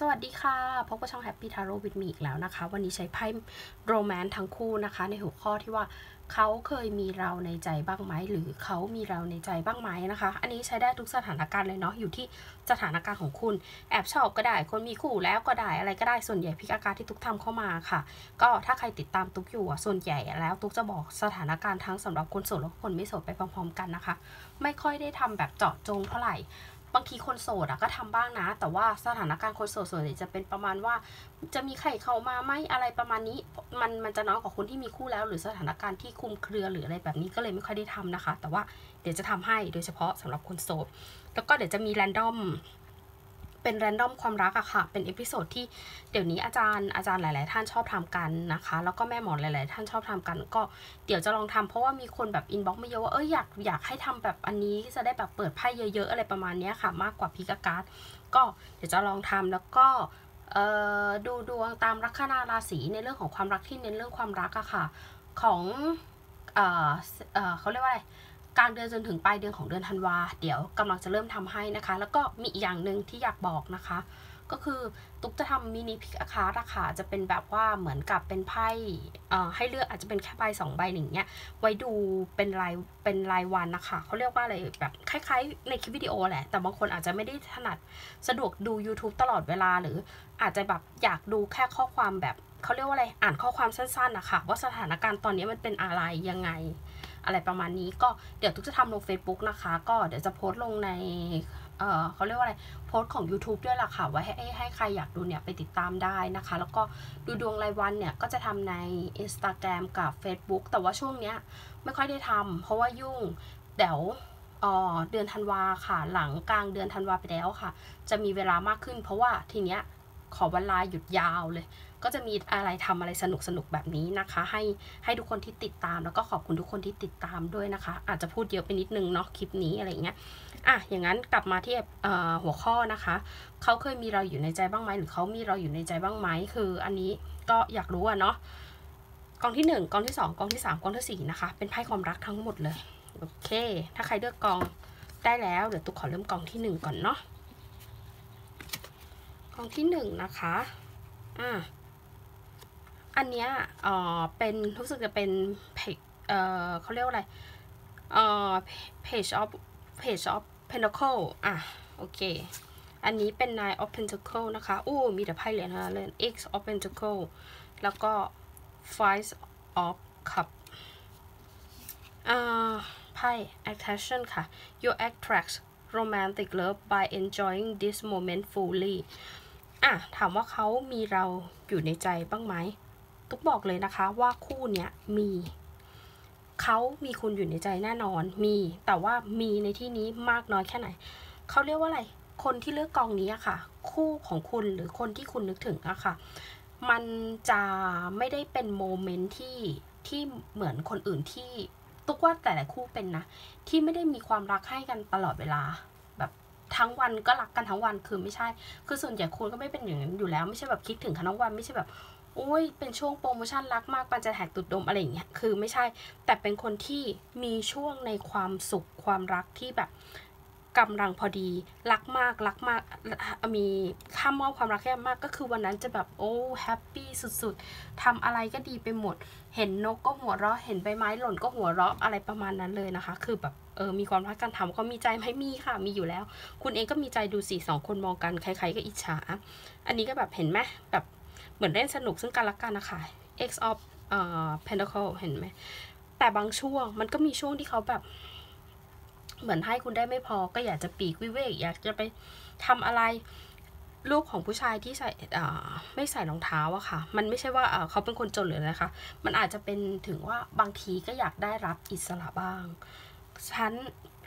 สวัสดีค่ะ พบกับช่อง Happy Tarot with me อีกแล้วนะคะ วันนี้ใช้ไพ่โรแมนต์ทั้งคู่นะคะ ในหัวข้อที่ว่าเขาเคยมีเราในใจบ้างไหม หรือเขามีเราในใจบ้างไหมนะคะ อันนี้ใช้ได้ทุกสถานการณ์เลยเนาะอยู่ที่สถานการณ์ของคุณ แอบชอบก็ได้ คนมีคู่แล้วก็ได้อะไรก็ได้ส่วนใหญ่พิกอาการที่ตุ๊กทำเข้ามาค่ะ ก็ถ้าใครติดตามตุ๊กอยู่ส่วนใหญ่แล้วตุ๊กจะบอกสถานการณ์ทั้งสำหรับคนโสดและคนไม่โสดไปพร้อมๆกันนะคะ ไม่ค่อยได้ทำแบบเจาะจงเท่าไหร่ บางทีคนโสดอะก็ทำบ้างนะ แต่ว่าสถานการณ์คนโสดส่วนใหญ่จะเป็นประมาณว่า จะมีใครเข้ามาไหมอะไรประมาณนี้ มันมันจะน้อยกว่าคนที่มีคู่แล้ว หรือสถานการณ์ที่คุมเครือหรืออะไรแบบนี้ก็เลยไม่ค่อยได้ทำนะคะ แต่ว่าเดี๋ยวจะทำให้โดยเฉพาะสำหรับคนโสด แล้วก็เดี๋ยวจะมีแรนดอม เป็นแรนดอมความรักอะค่ะ เป็นเอพิโซดที่เดี๋ยวนี้อาจารย์อาจารย์หลาย ๆ ท่านชอบทำกันนะคะ แล้วก็แม่หมอหลาย ๆ ท่านชอบทำกัน ก็เดี๋ยวจะลองทำเพราะว่ามีคนแบบอินบ็อกซ์มาเยอะว่าเอออยากอยากให้ทำแบบอันนี้จะได้แบบเปิดไพ่เยอะ ๆ อะไรประมาณนี้ค่ะ มากกว่าพิกาการ์ดก็เดี๋ยวจะลองทำแล้วก็ดูดวงตามลัคนาราศีในเรื่องของความรักที่เน้นเรื่องความรักอะค่ะ ของเออเออเขาเรียกว่าอะไร กลางเดือนจนถึงปลายเดือนของเดือนธันวาเดี๋ยวกำลังจะเริ่มทำให้นะคะ แล้วก็มีอีกอย่างหนึ่งที่อยากบอกนะคะ ก็คือตุ๊กจะทำมินิพิกอาคาราคาจะเป็นแบบว่าเหมือนกับเป็นไพ่ให้เลือกอาจจะเป็นแค่ใบสองใบหนึ่งเนี้ยไว้ดูเป็นรายเป็นรายวันนะคะเขาเรียกว่าอะไรแบบคล้ายๆในคลิปวิดีโอแหละ แต่บางคนอาจจะไม่ได้ถนัดสะดวกดู YouTube ตลอดเวลาหรืออาจจะแบบอยากดูแค่ข้อความแบบเขาเรียกว่าอะไรอ่านข้อความสั้นๆนะคะว่าสถานการณ์ตอนนี้มันเป็นอะไรยังไง อะไรประมาณนี้ก็เดี๋ยวทุกจะทำลง Facebook นะคะ ก็เดี๋ยวจะโพสต์ลงในเออเขาเรียกว่าอะไรโพสต์ของ YouTube ด้วยล่ะค่ะไว้ให้ให้ใครอยากดูเนี่ยไปติดตามได้นะคะ แล้วก็ดูดวงรายวันเนี่ยก็จะทำใน Instagram กับ Facebook แต่ว่าช่วงเนี้ยไม่ค่อยได้ทำเพราะว่ายุ่งเดี๋ยวเดือนธันวาค่ะ หลังกลางเดือนธันวาไปแล้วค่ะ จะมีเวลามากขึ้น เพราะว่าทีเนี้ยขอเวลาหยุดยาวเลย ก็จะมีอะไรทำอะไรสนุกสนุกแบบนี้นะคะ ให้ให้ทุกคนที่ติดตาม แล้วก็ขอบคุณทุกคนที่ติดตามด้วยนะคะ อาจจะพูดเยอะไปนิดนึงเนาะคลิปนี้อะไรเงี้ยอะอย่างนั้นกลับมาที่หัวข้อนะคะเขาเคยมีเราอยู่ในใจบ้างไหมหรือเขามีเราอยู่ในใจบ้างไหมคือ อันนี้ก็อยากรู้อะเนาะกองที่ 1กองที่ 2กองที่ 3กองที่4นะคะเป็นไพ่ความรักทั้งหมดเลยโอเค ถ้าใครเลือกกองได้แล้วเดี๋ยวตุ๊กขอเริ่มกองที่ 1 ก่อนเนาะกองที่ 1 นะคะอ่า อันเนี้ยเอ่อเป็นรู้สึกจะเป็นเพจเอ่อเขาเรียกว่าอะไรเอ่อ page of page of pentacle อะโอเค อันนี้เป็น nine of pentacle นะคะ อู้มีแต่ไพ่เหรียญนะเลย x of pentacle แล้วก็ five of cup อ่าไพ่ attraction ค่ะ you attract romantic love by enjoying this moment fully อะ ถามว่าเขามีเราอยู่ในใจบ้างไหม ตุ๊กบอกเลยนะคะว่าคู่เนี้ยมีเขามีคุณอยู่ในใจแน่นอนมี แต่ว่ามีในที่นี้มากน้อยแค่ไหนเขาเรียกว่าอะไร คนที่เลือกกองนี้อะค่ะ คู่ของคุณหรือคนที่คุณนึกถึงอะค่ะ มันจะไม่ได้เป็นโมเมนต์ที่ที่เหมือนคนอื่นที่ตุ๊กว่าแต่ละคู่เป็นนะ ที่ไม่ได้มีความรักให้กันตลอดเวลา แบบทั้งวันก็รักกันทั้งวันคือไม่ใช่ คือส่วนใหญ่คุณก็ไม่เป็นอย่างนั้นอยู่แล้ว ไม่ใช่แบบคิดถึงกันทั้งวันไม่ใช่แบบ อ้ยเป็นช่วงโปรโมชั่นรักมากปันจะแหกตุดดมอะไรอย่างเงี้ยคือไม่ใช่ แต่เป็นคนที่มีช่วงในความสุขความรักที่แบบกำลังพอดีรักมากรักมากมีข้ามมอบความรักแค่มากก็คือวันนั้นจะแบบโอ้แฮปปี้สุดๆทำอะไรก็ดีไปหมด เห็นนกก็หัวเราะเห็นใบไม้หล่นก็หัวเราะอะไรประมาณนั้นเลยนะคะ คือแบบเออมีความรักกันทำก็มีใจไหมมีค่ะ มีอยู่แล้ว คุณเองก็มีใจดูสี่สองคนมองกันใครๆก็อิจฉา อันนี้ก็แบบเห็นไหมแบบ มือนเล่นสนุกซึ่งกันและกันนะคะ X of เอ่อ Pentacle เห็นไหม แต่บางช่วงมันก็มีช่วงที่เขาแบบ เหมือนให้คุณได้ไม่พอ ก็อยากจะปีกวิเวก อยากจะไปทำอะไรลูกของผู้ชายที่ใส่ไม่ใส่รองเท้าอะค่ะ มันไม่ใช่ว่าเขาเป็นคนจนหรือนะคะ มันอาจจะเป็นถึงว่าบางทีก็อยากได้รับอิสระบ้าง ฉัน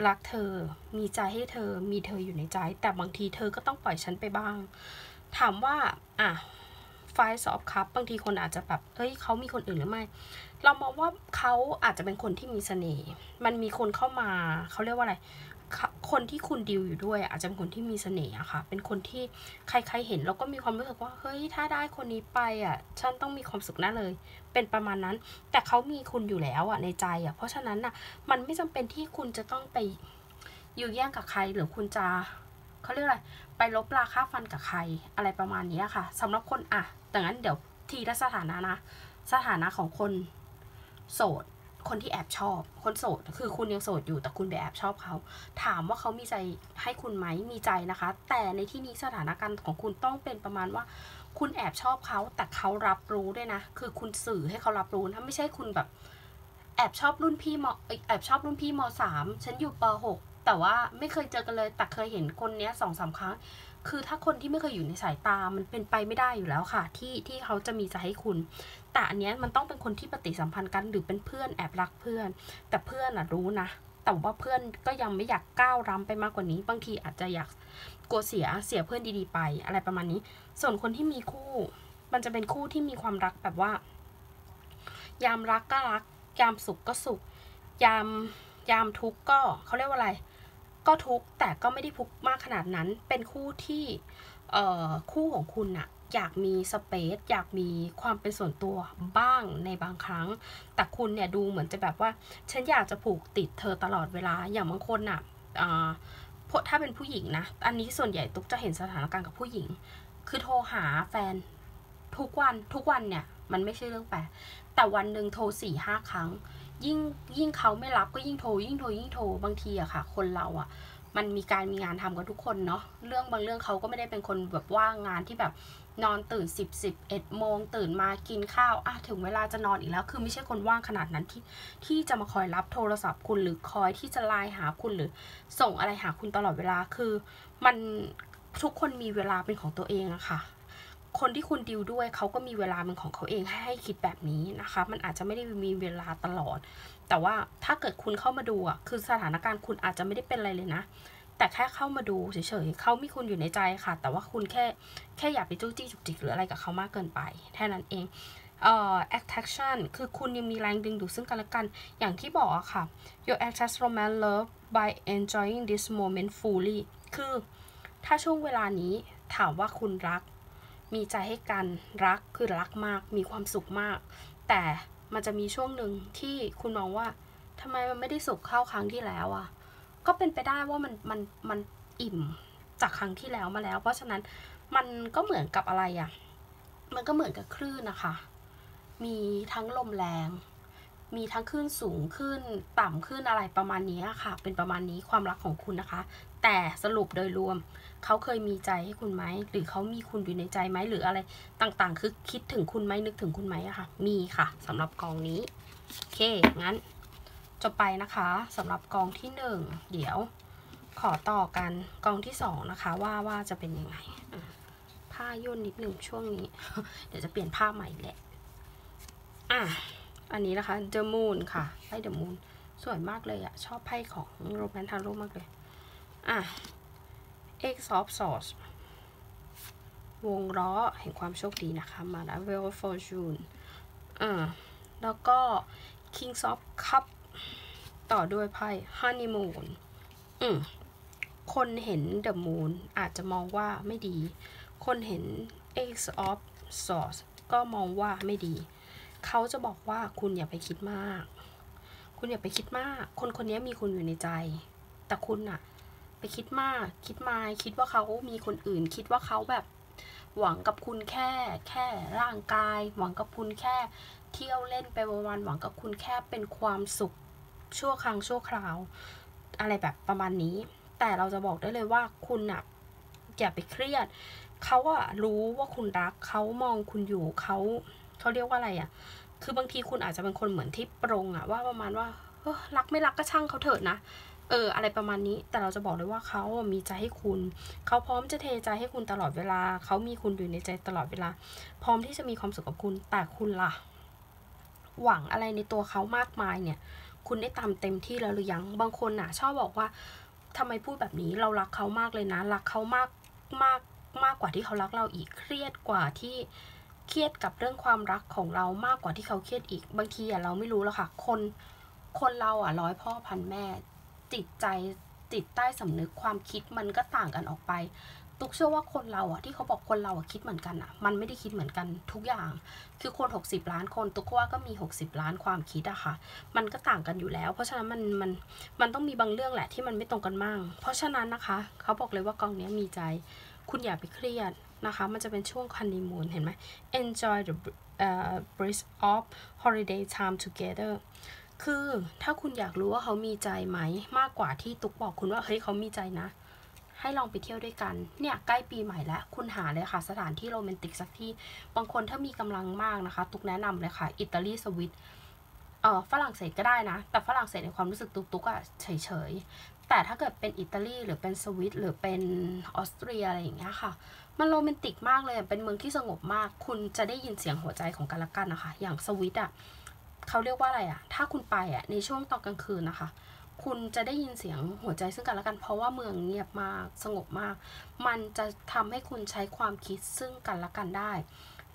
รักเธอ มีใจให้เธอ มีเธออยู่ในใจ แต่บางทีเธอก็ต้องปล่อยฉันไปบ้าง ถามว่า อะ ไฟสอบคับบางทีคนอาจจะแบบเอ้ยเขามีคนอื่นหรือไม่ เรามองว่าเขาอาจจะเป็นคนที่มีเสน่ห์มันมีคนเข้ามาเขาเรียกว่าอะไรคนที่คุณดิวอยู่ด้วยอาจจะเป็นคนที่มีเสน่ห์อะค่ะ เป็นคนที่ใครๆเห็น แล้วก็มีความรู้สึกว่า เฮ้ย ถ้าได้คนนี้ไปอะฉันต้องมีความสุขแน่เลย เป็นประมาณนั้น แต่เขามีคุณอยู่แล้วอะในใจอะเพราะฉะนั้นอะมันไม่จำเป็นที่คุณจะต้องไปอยู่แย่งกับใคร หรือคุณจะเขาเรียกอะไร ไปลบราค่าฟันกับใคร อะไรประมาณนี้ค่ะสำหรับคนอะ ดังนั้นเดี๋ยวทีละสถานะนะ สถานะของคนโสด คนที่แอบชอบ คนโสด คือคุณยังโสดอยู่แต่คุณไปแอบชอบเขา ถามว่าเขามีใจให้คุณไหมมีใจนะคะ แต่ในที่นี้สถานการณ์ของคุณต้องเป็นประมาณว่า คุณแอบชอบเขาแต่เขารับรู้ด้วยนะ คือคุณสื่อให้เขารับรู้นะไม่ใช่คุณแบบ แอบชอบรุ่นพี่มแอบชอบรุ่นพี่มสามฉันอยู่ปหกแต่ว่าไม่เคยเจอกันเลยแต่เคยเห็นคนเนี้ยสองสามครั้ง คือถ้าคนที่ไม่เคยอยู่ในสายตา มันเป็นไปไม่ได้อยู่แล้วค่ะ ที่ที่เขาจะมีใจให้คุณ แต่อันเนี้ยมันต้องเป็นคนที่ปฏิสัมพันธ์กันหรือเป็นเพื่อนแอบรักเพื่อน แต่เพื่อนอะรู้นะ แต่ว่าเพื่อนก็ยังไม่อยากก้าวร้ำไปมากกว่านี้ บางทีอาจจะอยากกลัวเสียเสียเพื่อนดีๆไป อะไรประมาณนี้ ส่วนคนที่มีคู่ มันจะเป็นคู่ที่มีความรักแบบว่า ยามรักก็รัก ยามสุขก็สุข ยามยามทุกข์ก็เขาเรียกว่าอะไร ก็ทุกแต่ก็ไม่ได้ทุกมากขนาดนั้น เป็นคู่ที่เคู่ของคุณอะอยากมีสเปซอยากมีความเป็นส่วนตัวบ้างในบางครั้ง แต่คุณเนี่ยดูเหมือนจะแบบว่า ฉันอยากจะผูกติดเธอตลอดเวลาอย่างบางคนอะอ่าถ้าเป็นผู้หญิงนะ อันนี้ส่วนใหญ่ตุ๊กจะเห็นสถานการณ์กับผู้หญิง คือโทรหาแฟนทุกวันทุกวันเนี่ย มันไม่ใช่เรื่องแปลกแต่วันหนึ่งโทรสี่ห้าครั้ง ยิ่งยิ่งเขาไม่รับก็ยิ่งโทรยิ่งโทรยิ่งโทรบางทีอะค่ะ คนเราอะมันมีการมีงานทำกันทุกคนเนาะเรื่องบางเรื่องเขาก็ไม่ได้เป็นคนแบบว่างงานที่แบบนอนตื่นสิบสิบเอ็ดโมงตื่นมากินข้าวอะถึงเวลาจะนอนอีกแล้ว คือไม่ใช่คนว่างขนาดนั้นที่ที่จะมาคอยรับโทรศัพท์คุณหรือคอยที่จะไลน์หาคุณหรือส่งอะไรหาคุณตลอดเวลาคือ มันทุกคนมีเวลาเป็นของตัวเองอะค่ะ คนที่คุณดิวด้วยเขาก็มีเวลาเป็นของเขาเองให้ให้คิดแบบนี้นะคะ มันอาจจะไม่ได้มีเวลาตลอด แต่ว่าถ้าเกิดคุณเข้ามาดูอะคือสถานการณ์คุณอาจจะไม่ได้เป็นอะไรเลยนะ แต่แค่เข้ามาดูเฉยๆเขามีคุณอยู่ในใจค่ะ แต่ว่าคุณแค่แค่อยากไปจู้จี้จุกจิกหรืออะไรกับเขามากเกินไปแค่นั้นเองเอ่อ attraction คือคุณยังมีแรงดึงดูดซึ่งกันและกัน อย่างที่บอกอะค่ะ your attract romance love by enjoying this moment fully คือถ้าช่วงเวลานี้ถามว่าคุณรัก มีใจให้กันรักคือรักมากมีความสุขมาก แต่มันจะมีช่วงหนึ่งที่คุณมองว่าทำไมมันไม่ได้สุขเข้าครั้งที่แล้วอะก็เป็นไปได้ว่ามันมันมันอิ่มจากครั้งที่แล้วมาแล้ว เพราะฉะนั้นมันก็เหมือนกับอะไรอะมันก็เหมือนกับคลื่นนะคะ มีทั้งลมแรง มีทั้งขึ้นสูงขึ้น ต่ำขึ้นอะไรประมาณนี้ค่ะ เป็นประมาณนี้ความรักของคุณนะคะ แต่สรุปโดยรวม เขาเคยมีใจให้คุณไหม หรือเขามีคุณอยู่ในใจไหมหรืออะไรต่างๆ คือคิดถึงคุณไหมนึกถึงคุณไหมอะค่ะ มีค่ะสำหรับกองนี้ โอเค งั้นจบไปนะคะสำหรับกองที่หนึ่งเดี๋ยวขอต่อกันกองที่สองนะคะ ว่าว่าจะเป็นยังไงผ้าย่นนิดหนึ่งช่วงนี้ เดี๋ยวจะเปลี่ยนผ้าใหม่แหละอะอันนี้นะคะ The Moon ค่ะไพ่ The Moon สวยมากเลยอะชอบไพ่ของโรแมนทาโร่มากเลย อะ X of Swords วงล้อแห่งความโชคดีนะคะ มาแล้ว Wheel of Fortune อ่า แล้วก็ king of Cup ต่อด้วยไพ่ Honeymoon อืมคนเห็น The Moon อาจจะมองว่าไม่ดี คนเห็น X of Swords ก็มองว่าไม่ดี เขาจะบอกว่าคุณอย่าไปคิดมาก คุณอย่าไปคิดมาก คนคนนี้มีคุณอยู่ในใจ แต่คุณอะ ไปคิดมาก คิดมาคิดว่าเขามีคนอื่น คิดว่าเขาแบบหวังกับคุณแค่แค่ร่างกาย หวังกับคุณแค่ เที่ยวเล่นไปวันๆหวังกับคุณแค่เป็นความสุขชั่วครั้งชั่วคราว อะไรแบบประมาณนี้ แต่เราจะบอกได้เลยว่าคุณอะอย่าไปเครียด เขาอะรู้ว่าคุณรักเขามองคุณอยู่เขาเขาเรียกว่าอะไรอะคือบางทีคุณอาจจะเป็นคนเหมือนที่ปรงอะว่าประมาณว่าเออรักไม่รักก็ช่างเขาเถอะนะ เอออะไรประมาณนี้ แต่เราจะบอกเลยว่าเขามีใจให้คุณ เขาพร้อมจะเทใจให้คุณตลอดเวลา เขามีคุณอยู่ในใจตลอดเวลา พร้อมที่จะมีความสุขกับคุณ แต่คุณล่ะ หวังอะไรในตัวเขามากมายเนี่ย คุณได้ตามเต็มที่แล้วหรือยัง บางคนน่ะ ชอบบอกว่าทำไมพูดแบบนี้เรารักเขามากเลยนะ รักเขามากมากมากกว่าที่เขารักเราอีก เครียดกว่าที่เครียดกับเรื่องความรักของเรามากกว่าที่เขาเครียดอีก บางทีอะเราไม่รู้แล้วค่ะ คนคนเราอะร้อยพ่อพันแม่ จิตใจจิตใต้สำนึกความคิดมันก็ต่างกันออกไป ตุกเชื่อว่าคนเราอะที่เขาบอกคนเราอะคิดเหมือนกันอะมันไม่ได้คิดเหมือนกันทุกอย่าง คือคน 60 ล้านคน ตุกว่าก็มี 60 ล้านความคิดอะค่ะ มันก็ต่างกันอยู่แล้ว เพราะฉะนั้นมันมันมันต้องมีบางเรื่องแหละที่มันไม่ตรงกันมั่งเพราะฉะนั้นนะคะ เขาบอกเลยว่ากองนี้มีใจ คุณอย่าไปเครียดนะคะ มันจะเป็นช่วงคันนีมูนเห็นไหม enjoy the uh, breeze of holiday time together คือถ้าคุณอยากรู้ว่าเขามีใจไหม มากกว่าที่ตุ๊กบอกคุณว่าเฮ้ยเขามีใจนะ ให้ลองไปเที่ยวด้วยกัน เนี่ยใกล้ปีใหม่แล้ว คุณหาเลยค่ะ สถานที่โรแมนติกสักที่ บางคนถ้ามีกำลังมากนะคะ ตุ๊กแนะนำเลยค่ะ อิตาลีสวิตเอ่อฝรั่งเศสก็ได้นะ แต่ฝรั่งเศสในความรู้สึกตุกตุกอะเฉยเฉยแต่ถ้าเกิดเป็นอิตาลีหรือเป็นสวิตหรือเป็นออสเตรียอะไรอย่างเงี้ยค่ะมันโรแมนติกมากเลย เป็นเมืองที่สงบมาก คุณจะได้ยินเสียงหัวใจของกันและกันนะคะ อย่างสวิตอะ เขาเรียกว่าอะไรอะถ้าคุณไปอะในช่วงตอนกลางคืนนะคะ คุณจะได้ยินเสียงหัวใจซึ่งกันและกัน เพราะว่าเมืองเงียบมากสงบมาก มันจะทำให้คุณใช้ความคิดซึ่งกันและกันได้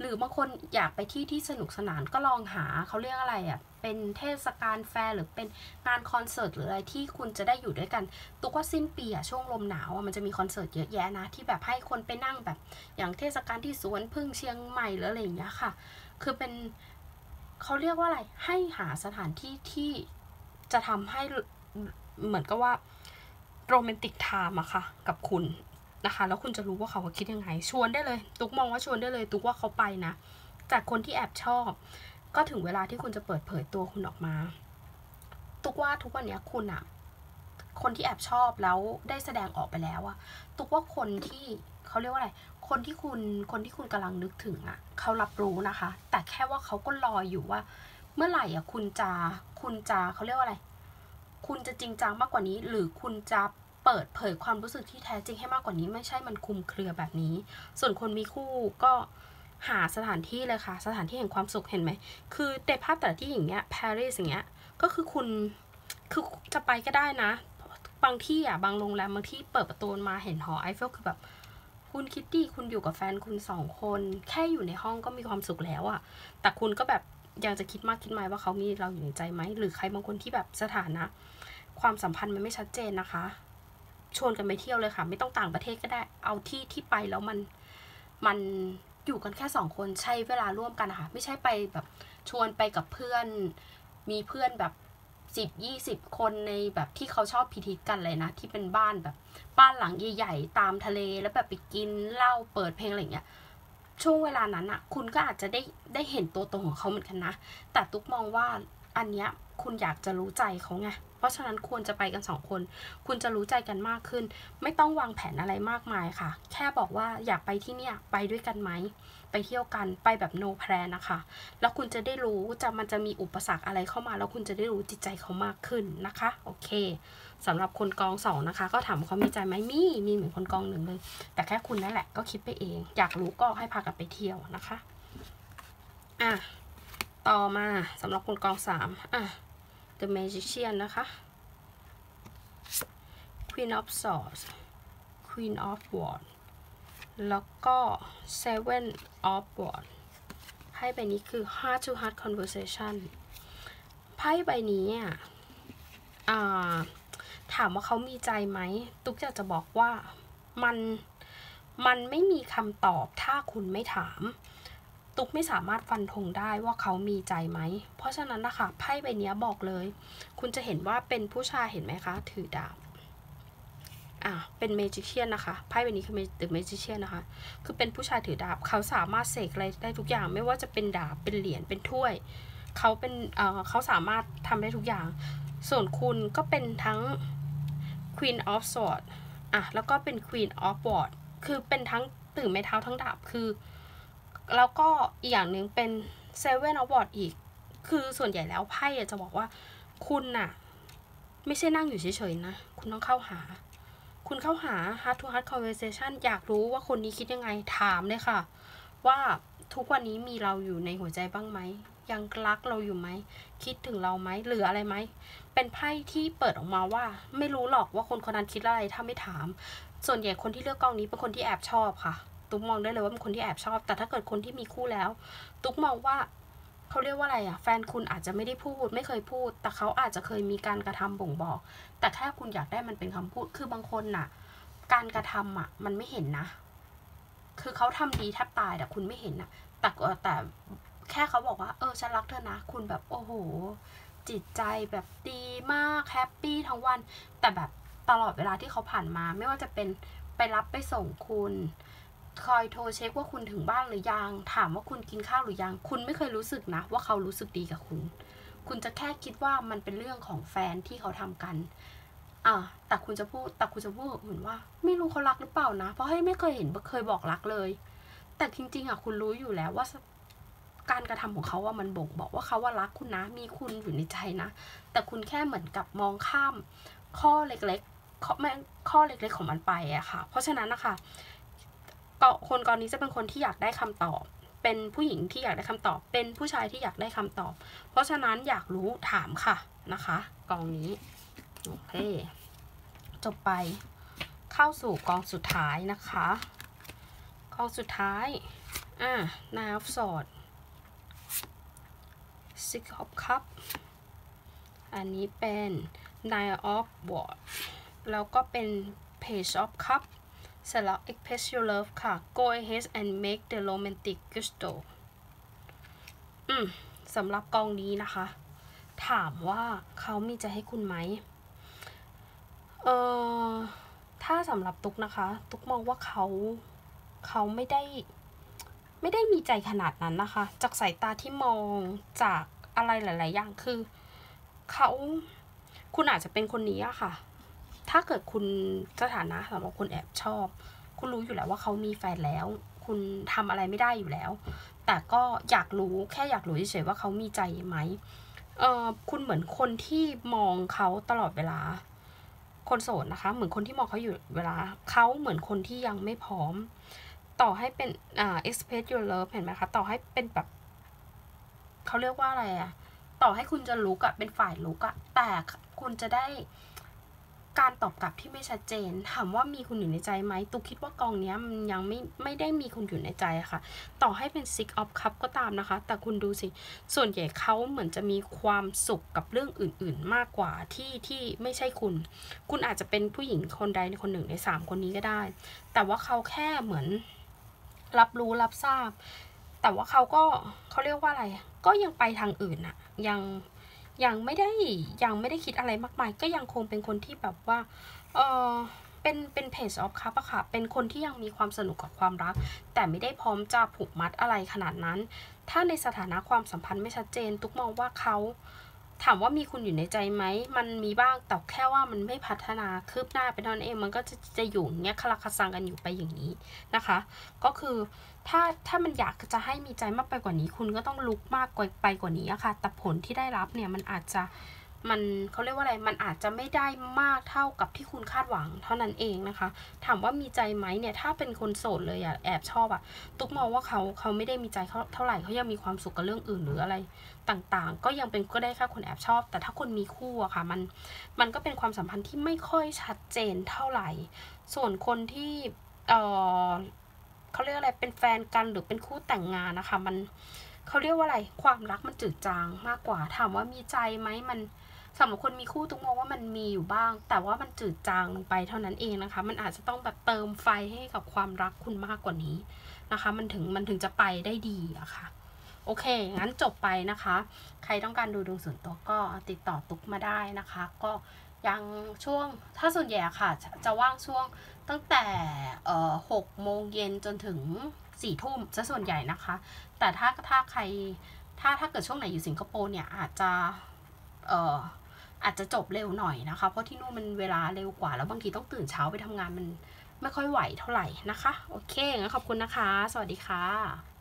หรือบางคนอยากไปที่ที่สนุกสนานก็ลองหาเขาเรียกอะไรอะ่ะเป็นเทศกาลแฟร์หรือเป็นงานคอนเสิร์ตหรืออะไรที่คุณจะได้อยู่ด้วยกันตุกว่าสิ้นปีอะช่วงลมหนาวอะมันจะมีคอนเสิร์ตเยอะแยะนะ ที่แบบให้คนไปนั่งแบบ อย่างเทศกาลที่สวนพึ่งเชียงใหม่หรืออะไรอย่างเงี้ยค่ะ คือเป็น เขาเรียกว่าอะไรให้หาสถานที่ที่จะทำให้เหมือนกับว่าโรแมนติกไทม์อะค่ะกับคุณนะคะแล้วคุณจะรู้ว่าเขาคิดยังไง ชวนได้เลย ตุกมองว่าชวนได้เลย ตุกว่าเขาไปนะ จากคนที่แอบชอบ ก็ถึงเวลาที่คุณจะเปิดเผยตัวคุณออกมา ตุกว่าทุกวันนี้คุณอะคนที่แอบชอบแล้วได้แสดงออกไปแล้วอะตุกว่าคนที่ เขาเรียกว่าอะไร คนที่คุณคนที่คุณกำลังนึกถึงอะเขารับรู้นะคะ แต่แค่ว่าเขาก็รออยู่ว่า เมื่อไหร่อะคุณจะคุณจะเขาเรียกว่าอะไร คุณจะจริงจังมากกว่านี้ หรือคุณจะเปิดเผยความรู้สึกที่แท้จริงให้มากกว่านี้ ไม่ใช่มันคุมเครือแบบนี้ ส่วนคนมีคู่ก็หาสถานที่เลยค่ะ สถานที่แห่งความสุขเห็นไหม คือแต่ภาพแต่ละที่อย่างเงี้ยปารีสอย่างเงี้ย ก็คือคุณ คือจะไปก็ได้นะ บางที่อะ บางโรงแรมบางที่เปิดประตูมาเห็นหอไอเฟลคือแบบ คุณคิดดีคุณอยู่กับแฟนคุณสองคน แค่อยู่ในห้องก็มีความสุขแล้วอะแต่คุณก็แบบยังจะคิดมากคิดไหมว่าเขามีเราอยู่ในใจไหมหรือใครบางคนที่แบบสถานะ ความสัมพันธ์มันไม่ชัดเจนนะคะ ชวนกันไปเที่ยวเลยค่ะ ไม่ต้องต่างประเทศก็ได้ เอาที่ที่ไปแล้วมันมันอยู่กันแค่สองคนใช้เวลาร่วมกันนะคะไม่ใช่ไปแบบชวนไปกับเพื่อน มีเพื่อนแบบ สิบยี่สิบคนในแบบที่เขาชอบพิธีกันเลยนะ ที่เป็นบ้านแบบบ้านหลังใหญ่ๆ ตามทะเลแล้วแบบไปกินเหล้าเปิดเพลงอะไรเงี้ยช่วงเวลานั้นอะคุณก็อาจจะได้ได้เห็นตัวตนของเขาเหมือนกันนะ แต่ตุ๊กมองว่าอันเนี้ยคุณอยากจะรู้ใจเขาไงเพราะฉะนั้นควรจะไปกันสองคน คุณจะรู้ใจกันมากขึ้น ไม่ต้องวางแผนอะไรมากมายค่ะ แค่บอกว่าอยากไปที่เนี่ยไปด้วยกันไหม ไปเที่ยวกันไปแบบ no plan นะคะ แล้วคุณจะได้รู้จะมันจะมีอุปสรรคอะไรเข้ามา แล้วคุณจะได้รู้จิตใจเขามากขึ้นนะคะโอเคสำหรับคนกองสองนะคะ ก็ถามเขามีใจไหมมีมีเหมือนคนกองหนึ่งเลย แต่แค่คุณนั่นแหละก็คิดไปเอง อยากรู้ก็ให้พากันไปเที่ยวนะคะอะต่อมาสำหรับคนกองสามอะ The Magician นะคะ Queen of Swords Queen of Wands แล้วก็ Seven of Wands ไพ่ใบนี้คือ Heart to Heart Conversation ไพ่ใบนี้อะอ่าถามว่าเขามีใจไหม ตุ๊กอยากจะบอกว่ามันมันไม่มีคำตอบถ้าคุณไม่ถาม ตุ๊กไม่สามารถฟันธงได้ว่าเขามีใจไหม เพราะฉะนั้นนะคะไพ่ใบนี้บอกเลย คุณจะเห็นว่าเป็นผู้ชายเห็นไหมคะ ถือดาบ อ่าเป็นเมจิเชียนนะคะไพ่ใบนี้คือเดอะเมจิเชียนนะคะ คือเป็นผู้ชายถือดาบเขาสามารถเสกอะไรได้ทุกอย่าง ไม่ว่าจะเป็นดาบเป็นเหรียญเป็นถ้วย เขาเป็นเอ่อเขาสามารถทำได้ทุกอย่าง ส่วนคุณก็เป็นทั้ง Queen of Swords อะแล้วก็เป็น Queen of Wand คือเป็นทั้งตื่นไม้เท้าทั้งดาบคือ แล้วก็อีกอย่างหนึ่งเป็น Seven of Wand อีก คือส่วนใหญ่แล้วไพ่จะบอกว่าคุณน่ะ ไม่ใช่นั่งอยู่เฉยๆนะ คุณต้องเข้าหา คุณเข้าหา heart to heart conversation อยากรู้ว่าคนนี้คิดยังไงถามเลยค่ะ ว่าทุกวันนี้มีเราอยู่ในหัวใจบ้างไหม ยังรักเราอยู่ไหม คิดถึงเราไหมหรืออะไรไหม เป็นไพ่ที่เปิดออกมาว่า ไม่รู้หรอกว่าคนคนนั้นคิดอะไรถ้าไม่ถาม ส่วนใหญ่คนที่เลือกกองนี้เป็นคนที่แอบชอบค่ะ ตุ๊กมองได้เลยว่าเป็นคนที่แอบชอบ แต่ถ้าเกิดคนที่มีคู่แล้ว ตุ๊กมองว่า เขาเรียกว่าอะไรอะแฟนคุณอาจจะไม่ได้พูด ไม่เคยพูด แต่เขาอาจจะเคยมีการกระทำบ่งบอก แต่แค่คุณอยากได้มันเป็นคำพูด คือบางคนน่ะ การกระทำอะมันไม่เห็นนะ คือเขาทำดีแทบตายแต่คุณไม่เห็นนะแต่แต่แค่เขาบอกว่า เออฉันรักเธอนะ คุณแบบโอ้โห จิตใจแบบดีมากแฮปปี้ทั้งวัน แต่แบบตลอดเวลาที่เขาผ่านมา ไม่ว่าจะเป็นไปรับไปส่งคุณ คอยโทรเช็คว่าคุณถึงบ้านหรือยัง ถามว่าคุณกินข้าวหรือยัง คุณไม่เคยรู้สึกนะ ว่าเขารู้สึกดีกับคุณ คุณจะแค่คิดว่ามันเป็นเรื่องของแฟนที่เขาทำกัน อ่าแต่คุณจะพูด แต่คุณจะพูดเหมือนว่า ไม่รู้เขารักหรือเปล่านะ เพราะให้ไม่เคยเห็นเคยบอกรักเลย แต่จริงๆอะคุณรู้อยู่แล้วว่าการกระทำของเขาว่ามันบ่งบอกว่าเขาว่ารักคุณนะ มีคุณอยู่ในใจนะ แต่คุณแค่เหมือนกับมองข้ามข้อเล็กๆข้อแม่ข้อเล็กๆของมันไปอะค่ะ เพราะฉะนั้นนะคะ คนกรณีจะเป็นคนที่อยากได้คำตอบ เป็นผู้หญิงที่อยากได้คำตอบ เป็นผู้ชายที่อยากได้คำตอบ เพราะฉะนั้นอยากรู้ถามค่ะนะคะกองนี้โอเคจบไปเข้าสู่กองสุดท้ายนะคะกองสุดท้ายอ่านาฟสอด Six of Cup อันนี้เป็น Nine of w a r d แล้วก็เป็น Page of Cup เสร็จแล้ว express your love ค่ะ go ahead and make the romantic gusto อืมสำหรับกองนี้นะคะ ถามว่าเขามีใจให้คุณไหมเออถ้าสำหรับตุกนะคะ ตุกมองว่าเขาเขาไม่ได้ ไม่ได้มีใจขนาดนั้นนะคะ จากสายตาที่มองจากอะไรหลาย ๆ อย่างคือ เขาคุณอาจจะเป็นคนนี้อะค่ะ ถ้าเกิดคุณสถานะสำหรับคนแอบชอบ คุณรู้อยู่แล้วว่าเขามีแฟนแล้ว คุณทำอะไรไม่ได้อยู่แล้ว แต่ก็อยากรู้แค่อยากรู้เฉยๆว่าเขามีใจไหมเออคุณเหมือนคนที่มองเขาตลอดเวลา คนโสดนะคะ เหมือนคนที่มองเขาอยู่เวลาเขาเหมือนคนที่ยังไม่พร้อม ต่อให้เป็นอ่า express your love เห็นไหมคะ ต่อให้เป็นแบบเขาเรียกว่าอะไรอะต่อให้คุณจะลุกอะเป็นฝ่ายลุกอะแต่คุณจะได้ การตอบกลับที่ไม่ชัดเจน ถามว่ามีคุณอยู่ในใจไหมตุกคิดว่ากองนี้มันยังไม่ไม่ได้มีคุณอยู่ในใจค่ะ ต่อให้เป็น six of cup ก็ตามนะคะ แต่คุณดูสิ ส่วนใหญ่เขาเหมือนจะมีความสุขกับเรื่องอื่น ๆ มากกว่าที่ที่ไม่ใช่คุณ คุณอาจจะเป็นผู้หญิงคนใดคนหนึ่งในสามคนนี้ก็ได้ แต่ว่าเขาแค่เหมือนรับรู้รับทราบ แต่ว่าเขาก็เขาเรียกว่าอะไร ก็ยังไปทางอื่นอะยัง ยังไม่ได้ยังไม่ได้คิดอะไรมากมาย ก็ยังคงเป็นคนที่แบบว่าเออเป็นเป็นเพจออฟคัพอะค่ะ เป็นคนที่ยังมีความสนุกกับความรัก แต่ไม่ได้พร้อมจะผูกมัดอะไรขนาดนั้น ถ้าในสถานะความสัมพันธ์ไม่ชัดเจน ตุกมองว่าเขา ถามว่ามีคุณอยู่ในใจไหม มันมีบ้าง แต่แค่ว่ามันไม่พัฒนาคืบหน้าไปเท่านั้นเอง มันก็จะจะอยู่เงี้ยคลาคสังกันอยู่ไปอย่างนี้นะคะ ก็คือถ้าถ้ามันอยากจะให้มีใจมากไปกว่านี้ คุณก็ต้องลุกมากไปกว่านี้อะค่ะ แต่ผลที่ได้รับเนี่ยมันอาจจะ มันเขาเรียกว่าอะไร มันอาจจะไม่ได้มากเท่ากับที่คุณคาดหวังเท่านั้นเองนะคะ ถามว่ามีใจไหมเนี่ย ถ้าเป็นคนโสดเลยอะแอบชอบอะตุ๊กมองว่าเขาเขาไม่ได้มีใจเขาเท่าไหร่เขายังมีความสุขกับเรื่องอื่นหรืออะไรต่างๆ ก็ยังเป็นก็ได้แค่คนแอบชอบ แต่ถ้าคนมีคู่อะค่ะ มัน มันก็เป็นความสัมพันธ์ที่ไม่ค่อยชัดเจนเท่าไหร่ ส่วนคนที่เออเขาเรียกอะไร เป็นแฟนกันหรือเป็นคู่แต่งงานนะคะ มันเขาเรียกว่าอะไร ความรักมันจืดจางมากกว่า ถามว่ามีใจไหมมัน สำหรับคนมีคู่ตุ้มองว่ามันมีอยู่บ้าง แต่ว่ามันจืดจางลงไปเท่านั้นเองนะคะ มันอาจจะต้องแบบเติมไฟให้กับความรักคุณมากกว่านี้นะคะ มันถึงมันถึงจะไปได้ดีอะคะ่ะโอเค งั้นจบไปนะคะ ใครต้องการดูดวงส่วนตัวก็ติดต่อตุกมาได้นะคะ ก็ยังช่วงถ้าส่วนใหญ่ค่ะ จะว่างช่วงตั้งแต่หกโมงเย็นจนถึงสี่ทุ่มจะส่วนใหญ่นะคะ แต่ถ้าถ้าใครถ้าถ้าเกิดช่วงไหนอยู่สิงคโปร์เนี่ยอาจจะเอ่อ อาจจะจบเร็วหน่อยนะคะ เพราะที่นู่นมันเวลาเร็วกว่า แล้วบางทีต้องตื่นเช้าไปทำงานมันไม่ค่อยไหวเท่าไหร่นะคะ โอเคงั้นขอบคุณนะคะ สวัสดีค่ะ